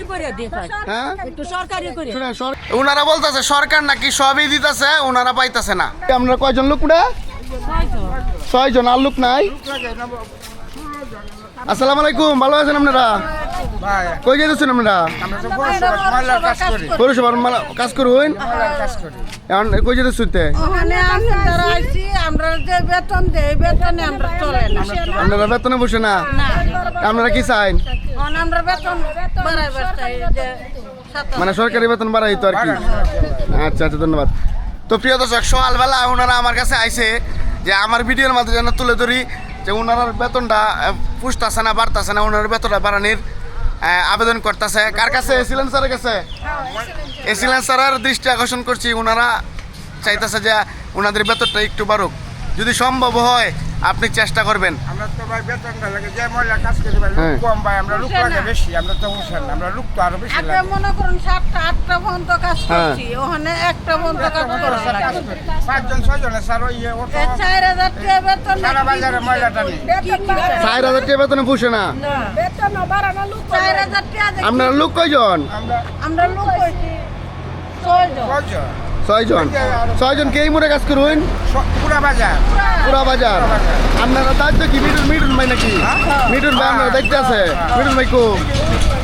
হ্যাঁ? একটু সরকারি করে। শোনো, সর- ওনারা বলতেছে সরকার নাকি সবই দিতেছে ওনারা পাইতেছে না। আপনারা কয়জন লোক উড়ে? ছয় জন আর লোক নাই? আসসালামু আলাইকুম ভালো আছেন আপনারা? কই যেতেছেন আপনারা? আমরা পৌরসভার কাজ করুন। ময়লার কাজ করি এখন কই যেতে শুনতে আমরা যারা আইছি আমরা যে বেতন দেই বেতনে আমরা আপনারা বেতনে বসে না। আপনারা কি চাইন? আমরা চাই মানে সরকারি বেতন বাড়াই তো আর কি। আচ্ছা আচ্ছা ধন্যবাদ। তো প্রিয় দর্শক সকালবেলা ওনারা আমার কাছে আইসে যে আমার ভিডিওর মাধ্যমে যেন তুলে ধরি যে ওনার বেতনটা পুষতাছে না বাড়তাছে না ওনার বেতনটা বাড়ানির আবেদন করতেছে। কার কাছে? এসিলেন স্যারের কাছে? এসিলেন স্যারের দৃষ্টি আকর্ষণ করছি। ওনারা চাইতেছে যে ওনাদের বেতনটা একটু বাড়ুক। যদি সম্ভব হয় আপনি চেষ্টা করবেন। আমরা তো ভাই বেতনটা লাগে যে ময়লার কাজ করি ভাই লোক হ্যাঁ। কম ভাই আমরা লোক লাগে বেশি আমরা তো হুঁশেন আমরা লোক তো আরও বেশি লাগে। মনে করুন সাতটা আটটা পর্যন্ত কাজ হ্যাঁ। করছি ওখানে একটা পর্যন্ত কাজ করা। লাগে পাঁচজন ছয়জনে স্যার ওই ইয়ে চার হাজার টাকা বেতন সারা বাজারে ময়লাটা নেই। চার হাজার টাকা বেতনে পুষে না? বেতন বাড়ানো লোক চার হাজার টাকা দিয়ে আপনার লোক কয়জন? আমরা আমরা লোক হইছি ছয়জন। কয়জন ছয়জন? ছয়জন কে মোড়ে কাজ করুন পুরা বাজার পুরা বাজার আপনারা দায়িত্ব কি? মিটুন মিটুন ভাই নাকি? মিটুন ভাই আপনারা দায়িত্ব আছে। মিটুন ভাই কো?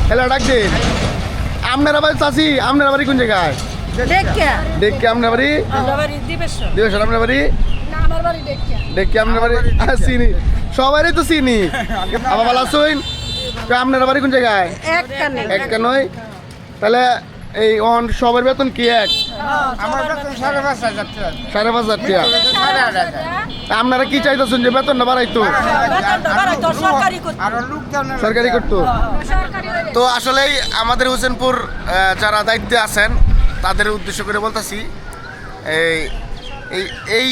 হেলা ডাক দিন। আপনারা বাড়ি চাষি? আপনারা বাড়ি কোন জায়গায়? দেখকে আপনার বাড়ি? দিবেশ্বর। আপনার বাড়ি? আমার বাড়ি দেখিয়া দেখকে আপনার বাড়ি? চিনি। সবারই তো চিনি। আবার ভালো আছেন? আপনার বাড়ি কোন জায়গায়? এক কেনই তাহলে এই অন সবার বেতন কি এক? সাড়ে পাঁচ হাজার টাকা। আপনারা কি চাইতেছেন যে বেতনটা বাড়াইতো আরও লোক দেন সরকারি করতো? তো আসলেই আমাদের হোসেনপুর যারা দায়িত্বে আছেন তাদের উদ্দেশ্য করে বলতেছি এই এই এই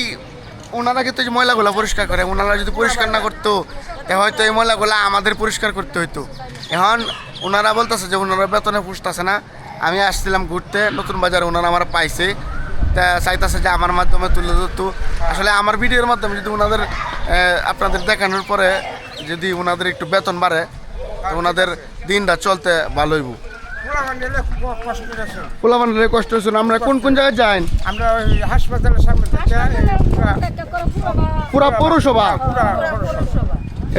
ওনারা কিন্তু যে ময়লাগুলো পরিষ্কার করে ওনারা যদি পরিষ্কার না করতো হয়তো এই ময়লাগুলো আমাদের পরিষ্কার করতে হইতো। এখন ওনারা বলতেছে যে ওনারা বেতনে পুষতেছে না আমি আসছিলাম ঘুরতে নতুন বাজারে ওনারা আমার পাইছে। তা চাইতেছে যে আমার মাধ্যমে তুলে ধরত। আসলে আমার ভিডিওর মাধ্যমে যদি ওনাদের আপনাদের দেখানোর পরে যদি ওনাদের একটু বেতন বাড়ে তো ওনাদের দিনটা চলতে ভালো হইব। পুরা বান্ডিলে কষ্ট। আমরা কোন কোন জায়গায় যাই? আমরা ওই হাসপাতালের সামনে পুরা পুরা পৌরসভা?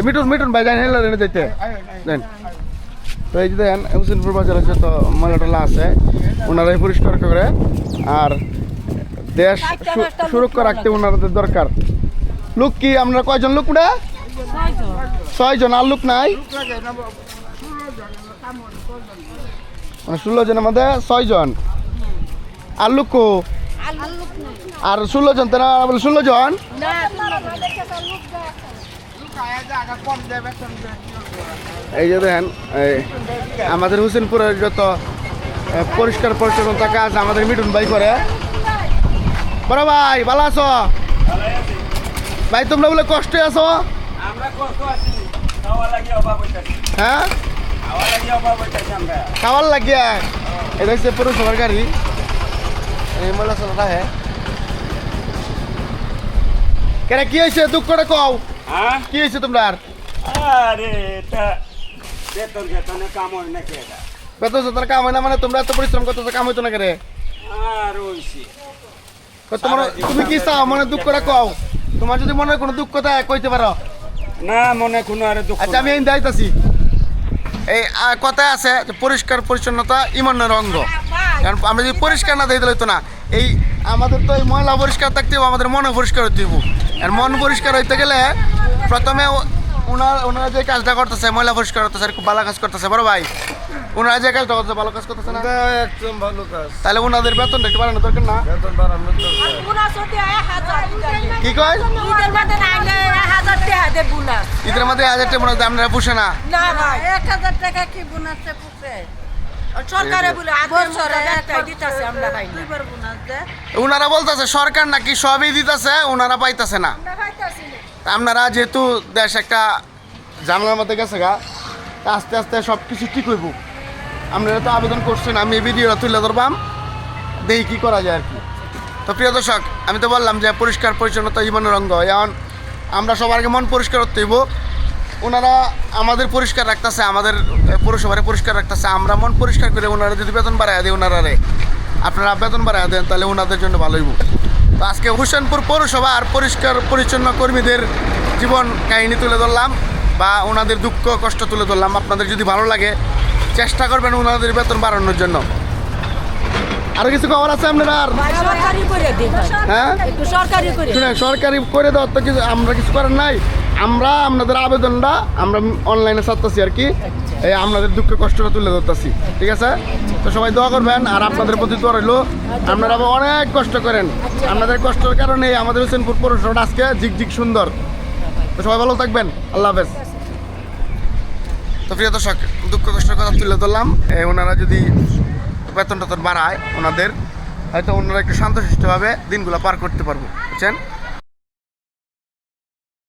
মিটুন মিটুন ভাই যাই যাইতে। তো এই যে দেন হোসেনপুর বাজারে যত ময়লা আছে ওনারাই পরিষ্কার করে আর দেশ সুরক্ষা রাখতে ওনাদের দরকার। লোক কি আমরা কয়জন লোক উড়ে ছয়জন আর লোক নাই? না, মানে ষোলো জনের মধ্যে ছয়জন। আর লোক আর ষোলো জন তারা বলে ষোলো জন? এই যে দেখেন আমাদের হোসেনপুরের যত পরিষ্কার পরিচ্ছন্নতা কাজ আমাদের মিঠুন ভাই করে। বড় ভাই ভালো আছো? ভাই তোমরা বলে কষ্টে আছো? হ্যাঁ? খাওয়ার লাগিয়া? এটা হচ্ছে পৌরসভার গাড়ি। এই ময়লা চলা হ্যাঁ কেন কি হয়েছে দুঃখ করে কও। হ্যাঁ? কি হয়েছে তোমার আরে? এটা বেতন বেতনে কাম হয় নাকি এটা? বেতন সেতন কাম হয় না মানে তোমরা এত পরিশ্রম করতেছো কাম হইতো না করে আর ওইছি তোমার তুমি কি চাও? মনে দুঃখ করে কও। তোমার যদি মনে কোনো দুঃখ থাকে কইতে পারো। না মনে কোনো আরে দুঃখ আচ্ছা আমি এই দায়িত্ব এই কথায় আছে পরিষ্কার পরিচ্ছন্নতা ইমানের অঙ্গ। কারণ আমরা যদি পরিষ্কার না দিতে হইতো না। এই আমাদের তো এই ময়লা পরিষ্কার থাকতে হবে আমাদের মনে পরিষ্কার হইতে হইব। আর মন পরিষ্কার হইতে গেলে প্রথমে ওনার ওনারা যে কাজটা করতেছে ময়লা পরিষ্কার করতেছে আর খুব ভালো কাজ করতেছে বড় ভাই। ওনারা যে কাজটা করতেছে ভালো কাজ করতেছে না? একদম ভালো কাজ। তাহলে ওনাদের বেতনটা একটু বাড়ানো দরকার না? বেতন বাড়ানোর দরকার। কি কয়? ঈদের মধ্যে হাজার টাকা দে বোনাস। ঈদের মধ্যে হাজার টাকা মনে হয় আপনারা পুষে না? না ভাই। এক হাজার টাকা কি বোনাসে পুষে? সরকারে বলে আমরা পাই ওনারা বলতেছে সরকার নাকি সবই দিতেছে ওনারা পাইতেছে না। আপনারা যেহেতু দেশ একটা জানলার মধ্যে গেছে গা আস্তে আস্তে সব কিছু ঠিক হইব। আপনারা তো আবেদন করছেন আমি এই ভিডিওটা তুলে ধরবাম দেখি কী করা যায় আর কি। তো প্রিয় দর্শক আমি তো বললাম যে পরিষ্কার পরিচ্ছন্নতা জীবনের অঙ্গ। এখন আমরা সবার আগে মন পরিষ্কার করতে হইব। ওনারা আমাদের পরিষ্কার রাখতেছে আমাদের পৌরসভারে পরিষ্কার রাখতেছে। আমরা মন পরিষ্কার করে ওনারা যদি বেতন বাড়ায় দেয় ওনারা রে আপনারা বেতন বাড়ায় দেন তাহলে ওনাদের জন্য ভালোই তো আজকে হুসেনপুর পৌরসভা আর পরিষ্কার পরিচ্ছন্ন কর্মীদের জীবন কাহিনী তুলে ধরলাম বা ওনাদের দুঃখ কষ্ট তুলে ধরলাম। আপনাদের যদি ভালো লাগে চেষ্টা করবেন ওনাদের বেতন বাড়ানোর জন্য। আরও কিছু খবর আছে আপনারা আর? হ্যাঁ? সরকারি করে সরকারি করে দেওয়ার তো কিছু আমরা কিছু করার নাই। আমরা আপনাদের আবেদনটা আমরা অনলাইনে ছাড়তেছি আর কি। এই আপনাদের দুঃখ কষ্টটা তুলে ধরতেছি, ঠিক আছে? তো সবাই দোয়া করবেন, আর আপনাদের প্রতি দোয়া রইল। আপনারা অনেক কষ্ট করেন। আপনাদের কষ্টের কারণে আমাদের হোসেনপুর পৌরসভাটা আজকে ঝিকঝিক সুন্দর। তো সবাই ভালো থাকবেন, আল্লাহ হাফেজ। তো প্রিয় দর্শক, দুঃখ কষ্টের কথা তুলে ধরলাম। ওনারা যদি বেতন টেতন বাড়ায় ওনাদের হয়তো ওনারা একটু শান্তশিষ্টভাবে দিনগুলো পার করতে পারব, বুঝছেন?